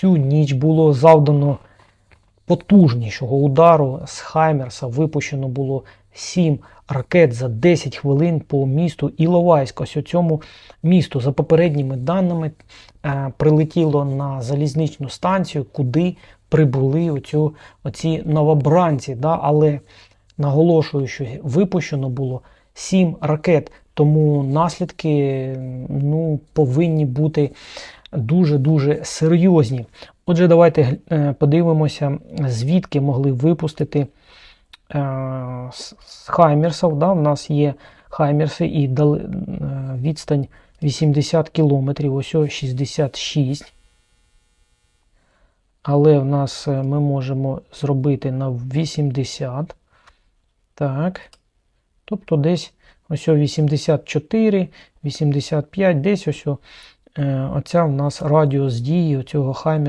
цю ніч було завдано потужнішого удару з Хаймерса. Випущено було 7 ракет за 10 хвилин по місту Іловайськ. Ось у цьому місту, за попередніми даними, е, прилетіло на залізничну станцію, куди прибули оцю, оці новобранці. Да? Але наголошую, що випущено було 7 ракет, тому наслідки ну, повинні бути дуже-дуже серйозні. Отже, давайте е, подивимося, звідки могли випустити е, Хаймерсів. Да? У нас є Хаймерси і е, відстань 80 кілометрів, ось ось 66. Але в нас ми можемо зробити на 80. Так. Тобто десь ось 84, 85, десь ось оця у нас радіус дії цього Хаймера.